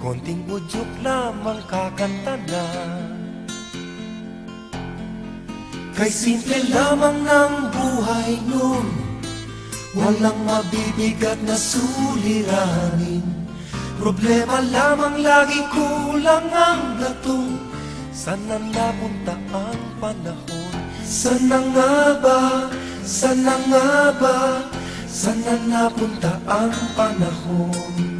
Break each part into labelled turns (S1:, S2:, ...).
S1: Konting udyok lamang kakanta na. Kay simple lamang ng buhay nun. Walang mabibigat na suliranin. Problema lamang lagi kulang ang gatong Sana napunta ang panahon? Sana nga ba, sana nga ba? Sana napunta ang panahon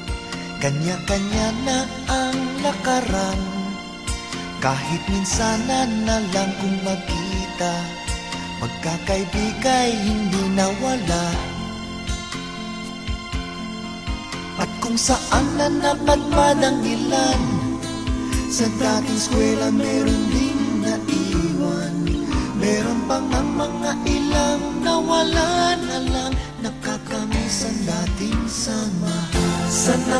S2: Kanya-kanya na ang lakaran. Kahit minsan na lang kung magkita Magkakaibigay hindi nawala. At kung saan na napadpad ang ilan Sa dating eskwela meron din naiwan. Meron pang ang mga ilang nawala na lang Nakakamiss ang dating samahan
S1: Sana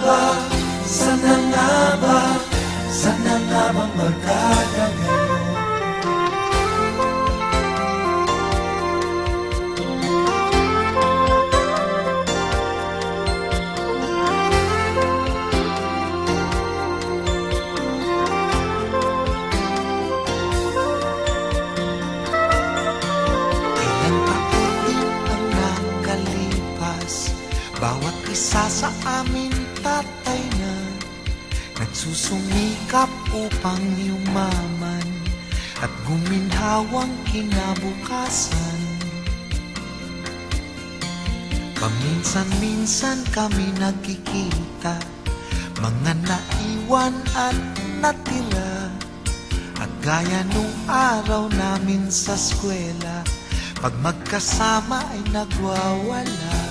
S2: isa sa amin tatay na Nagsusumikap upang yumaman At guminhawang kinabukasan. Paminsan-minsan kami nagkikita Mga naiwan at natira At gaya nung araw namin sa eskwela Pag magkasama ay nagwawala